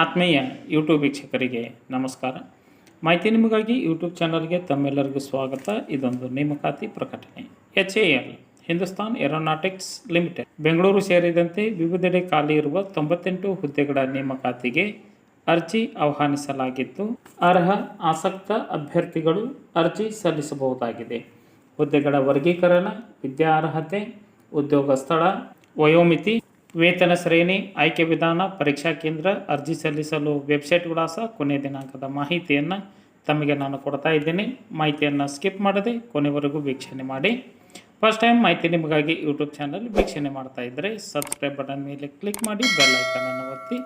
ಆತ್ಮೀಯ ಯೂಟ್ಯೂಬ್ ವೀಕ್ಷಕರಿಗೆ ನಮಸ್ಕಾರ. ಮಾಹಿತಿ ನಿಮಗಾಗಿ ಯೂಟ್ಯೂಬ್ ಚಾನಲ್ಗೆ ತಮ್ಮೆಲ್ಲರಿಗೂ ಸ್ವಾಗತ. ಇದೊಂದು ನೇಮಕಾತಿ ಪ್ರಕಟಣೆ. H A L Hindustan Aeronautics Limited Bengaluru ಸೇರಿದಂತೆ ವಿವಿಧೆಡೆ ಖಾಲಿ ಇರುವ ತೊಂಬತ್ತೆಂಟು ಹುದ್ದೆಗಳ ನೇಮಕಾತಿಗೆ ಅರ್ಜಿ ಆಹ್ವಾನಿಸಲಾಗಿದ್ದು, ಅರ್ಹ ಆಸಕ್ತ ಅಭ್ಯರ್ಥಿಗಳು ಅರ್ಜಿ ಸಲ್ಲಿಸಬಹುದಾಗಿದೆ. ಹುದ್ದೆಗಳ ವರ್ಗೀಕರಣ ವಿದ್ಯಾರ್ಹತೆ ಉದ್ಯೋಗ ಸ್ಥಳ, ವಯೋಮಿತಿ ವೇತನ ಶ್ರೇಣಿ, ಆಯ್ಕೆ ವಿಧಾನ, ಪರೀಕ್ಷಾ ಕೇಂದ್ರ ಅರ್ಜಿ ಸಲ್ಲಿಸಲು ವೆಬ್ಸೈಟ್ ವಿಳಾಸ ಕೊನೆಯ ದಿನಾಂಕದ ಮಾಹಿತಿಯನ್ನು ತಮಗೆ ನಾನು ಕೊಡ್ತಾ ಇದ್ದೀನಿ. ಮಾಹಿತಿಯನ್ನು ಸ್ಕಿಪ್ ಮಾಡದೆ ಕೊನೆವರೆಗೂ ವೀಕ್ಷಣೆ ಮಾಡಿ. ಫಸ್ಟ್ ಟೈಮ್ ಮಾಹಿತಿ ನಿಮಗಾಗಿ ಯೂಟ್ಯೂಬ್ ಚಾನಲ್ ವೀಕ್ಷಣೆ ಮಾಡ್ತಾ ಇದ್ದರೆ ಸಬ್ಸ್ಕ್ರೈಬ್ ಬಟನ್ ಮೇಲೆ ಕ್ಲಿಕ್ ಮಾಡಿ ಬೆಲ್ ಐಕನನ್ನು ಒತ್ತಿ,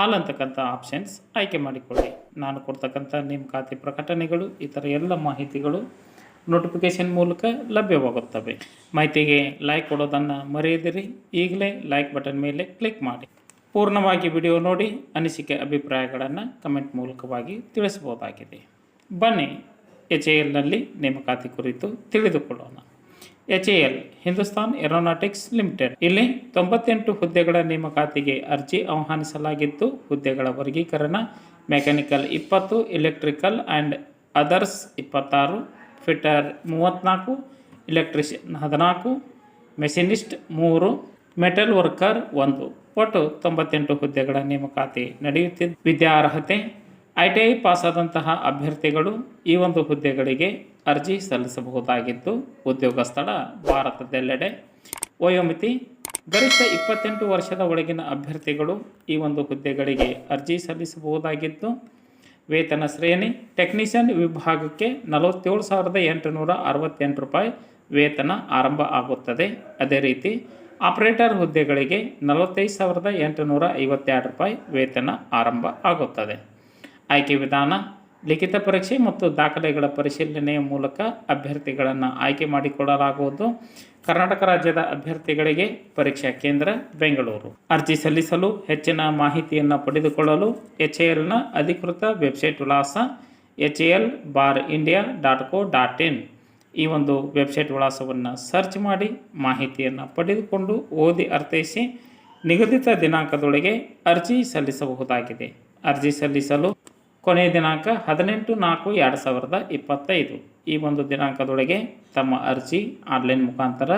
ಆಲ್ ಅಂತಕ್ಕಂಥ ಆಪ್ಷನ್ಸ್ ಆಯ್ಕೆ ಮಾಡಿಕೊಳ್ಳಿ. ನಾನು ಕೊಡ್ತಕ್ಕಂಥ ನೇಮಕಾತಿ ಪ್ರಕಟಣೆಗಳು ಈ ಥರ ಎಲ್ಲ ಮಾಹಿತಿಗಳು ನೋಟಿಫಿಕೇಶನ್ ಮೂಲಕ ಲಭ್ಯವಾಗುತ್ತವೆ. ಮಾಹಿತಿಗೆ ಲೈಕ್ ಕೊಡೋದನ್ನು ಮರೆಯದಿರಿ. ಈಗಲೇ ಲೈಕ್ ಬಟನ್ ಮೇಲೆ ಕ್ಲಿಕ್ ಮಾಡಿ. ಪೂರ್ಣವಾಗಿ ವಿಡಿಯೋ ನೋಡಿ ಅನಿಸಿಕೆ ಅಭಿಪ್ರಾಯಗಳನ್ನು ಕಮೆಂಟ್ ಮೂಲಕವಾಗಿ ತಿಳಿಸಬಹುದಾಗಿದೆ. ಬನ್ನಿ ಎಚ್ ಎ ಎಲ್ನಲ್ಲಿ ನೇಮಕಾತಿ ಕುರಿತು ತಿಳಿದುಕೊಳ್ಳೋಣ. H A L Hindustan Aeronautics Limited ಇಲ್ಲಿ ತೊಂಬತ್ತೆಂಟು ಹುದ್ದೆಗಳ ನೇಮಕಾತಿಗೆ ಅರ್ಜಿ ಆಹ್ವಾನಿಸಲಾಗಿದ್ದು, ಹುದ್ದೆಗಳ ವರ್ಗೀಕರಣ ಮೆಕ್ಯಾನಿಕಲ್ ಇಪ್ಪತ್ತು ಎಲೆಕ್ಟ್ರಿಕಲ್ ಆ್ಯಂಡ್ ಅದರ್ಸ್ ಇಪ್ಪತ್ತಾರು ಫಿಟ್ಟರ್ ಮೂವತ್ತ್ನಾಲ್ಕು ಇಲೆಕ್ಟ್ರಿಷಿಯನ್ ಹದಿನಾಲ್ಕು ಮೆಷಿನಿಸ್ಟ್ ಮೂರು ಮೆಟಲ್ ವರ್ಕರ್ ಒಂದು. ಒಟ್ಟು ತೊಂಬತ್ತೆಂಟು ಹುದ್ದೆಗಳ ನೇಮಕಾತಿ ನಡೆಯುತ್ತಿದ್ದು ವಿದ್ಯಾರ್ಹತೆ ಐ ಟಿ ಐ ಪಾಸಾದಂತಹ ಅಭ್ಯರ್ಥಿಗಳು ಈ ಒಂದು ಹುದ್ದೆಗಳಿಗೆ ಅರ್ಜಿ ಸಲ್ಲಿಸಬಹುದಾಗಿದ್ದು, ಉದ್ಯೋಗ ಸ್ಥಳ ಭಾರತದೆಲ್ಲೆಡೆ. ವಯೋಮಿತಿ, ಗರಿಷ್ಠ ಇಪ್ಪತ್ತೆಂಟು ವರ್ಷದ ಒಳಗಿನ ಅಭ್ಯರ್ಥಿಗಳು ಈ ಒಂದು ಹುದ್ದೆಗಳಿಗೆ ಅರ್ಜಿ ಸಲ್ಲಿಸಬಹುದಾಗಿದ್ದು ವೇತನ ಶ್ರೇಣಿ ಟೆಕ್ನಿಷಿಯನ್ ವಿಭಾಗಕ್ಕೆ ನಲವತ್ತೇಳು ಸಾವಿರದ ಎಂಟುನೂರ ಅರವತ್ತೆಂಟು ರೂಪಾಯಿ ವೇತನ ಆರಂಭ ಆಗುತ್ತದೆ. ಅದೇ ರೀತಿ ಆಪರೇಟರ್ ಹುದ್ದೆಗಳಿಗೆ ನಲವತ್ತೈದು ಸಾವಿರದ ಎಂಟುನೂರ ಐವತ್ತೆರಡು ರೂಪಾಯಿ ವೇತನ ಆರಂಭ ಆಗುತ್ತದೆ. ಆಯ್ಕೆ ವಿಧಾನ ಲಿಖಿತ ಪರೀಕ್ಷೆ ಮತ್ತು ದಾಖಲೆಗಳ ಪರಿಶೀಲನೆಯ ಮೂಲಕ ಅಭ್ಯರ್ಥಿಗಳನ್ನು ಆಯ್ಕೆ ಮಾಡಿಕೊಳ್ಳಲಾಗುವುದು. ಕರ್ನಾಟಕ ರಾಜ್ಯದ ಅಭ್ಯರ್ಥಿಗಳಿಗೆ ಪರೀಕ್ಷಾ ಕೇಂದ್ರ, ಬೆಂಗಳೂರು. ಅರ್ಜಿ ಸಲ್ಲಿಸಲು ಹೆಚ್ಚಿನ ಮಾಹಿತಿಯನ್ನು ಪಡೆದುಕೊಳ್ಳಲು ಎಚ್ ಎ ಎಲ್ನ ಅಧಿಕೃತ ವೆಬ್ಸೈಟ್ ವಿಳಾಸ H A L bar India dot co dot in. ಈ ಒಂದು ವೆಬ್ಸೈಟ್ ವಿಳಾಸವನ್ನು ಸರ್ಚ್ ಮಾಡಿ ಮಾಹಿತಿಯನ್ನು ಪಡೆದುಕೊಂಡು ಓದಿ ಅರ್ಥೈಸಿ ನಿಗದಿತ ದಿನಾಂಕದೊಳಗೆ ಅರ್ಜಿ ಸಲ್ಲಿಸಬಹುದಾಗಿದೆ. ಅರ್ಜಿ ಸಲ್ಲಿಸಲು ಕೊನೆಯ ದಿನಾಂಕ ಹದಿನೆಂಟು ನಾಲ್ಕು ಎರಡು ಸಾವಿರದ ಇಪ್ಪತ್ತೈದು. ಈ ಒಂದು ದಿನಾಂಕದೊಳಗೆ ತಮ್ಮ ಅರ್ಜಿ ಆನ್ಲೈನ್ ಮುಖಾಂತರ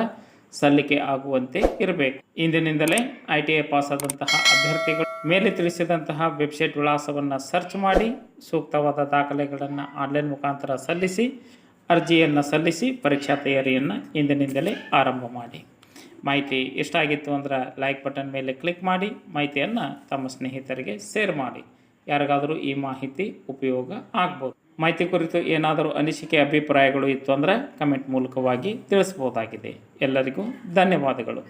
ಸಲ್ಲಿಕೆ ಆಗುವಂತೆ ಇರಬೇಕು. ಇಂದಿನಿಂದಲೇ ಐ ಟಿ ಐ ಪಾಸ್ ಆದಂತಹ ಅಭ್ಯರ್ಥಿಗಳು ಮೇಲೆ ತಿಳಿಸಿದಂತಹ ವೆಬ್ಸೈಟ್ ವಿಳಾಸವನ್ನು ಸರ್ಚ್ ಮಾಡಿ ಸೂಕ್ತವಾದ ದಾಖಲೆಗಳನ್ನು ಆನ್ಲೈನ್ ಮುಖಾಂತರ ಸಲ್ಲಿಸಿ, ಅರ್ಜಿಯನ್ನು ಸಲ್ಲಿಸಿ ಪರೀಕ್ಷಾ ತಯಾರಿಯನ್ನು ಇಂದಿನಿಂದಲೇ ಆರಂಭ ಮಾಡಿ. ಮಾಹಿತಿ ಇಷ್ಟ ಆಗಿತ್ತು ಅಂದ್ರೆ ಲೈಕ್ ಬಟನ್ ಮೇಲೆ ಕ್ಲಿಕ್ ಮಾಡಿ, ಮಾಹಿತಿಯನ್ನು ತಮ್ಮ ಸ್ನೇಹಿತರಿಗೆ ಶೇರ್ ಮಾಡಿ. ಯಾರಿಗಾದರೂ ಈ ಮಾಹಿತಿ ಉಪಯೋಗ ಆಗ್ಬೋದು. ಮಾಹಿತಿ ಕುರಿತು ಏನಾದರೂ ಅನಿಸಿಕೆ, ಅಭಿಪ್ರಾಯಗಳು ಇತ್ತು ಅಂದರೆ ಕಮೆಂಟ್ ಮೂಲಕವಾಗಿ ತಿಳಿಸ್ಬೋದಾಗಿದೆ ಎಲ್ಲರಿಗೂ ಧನ್ಯವಾದಗಳು.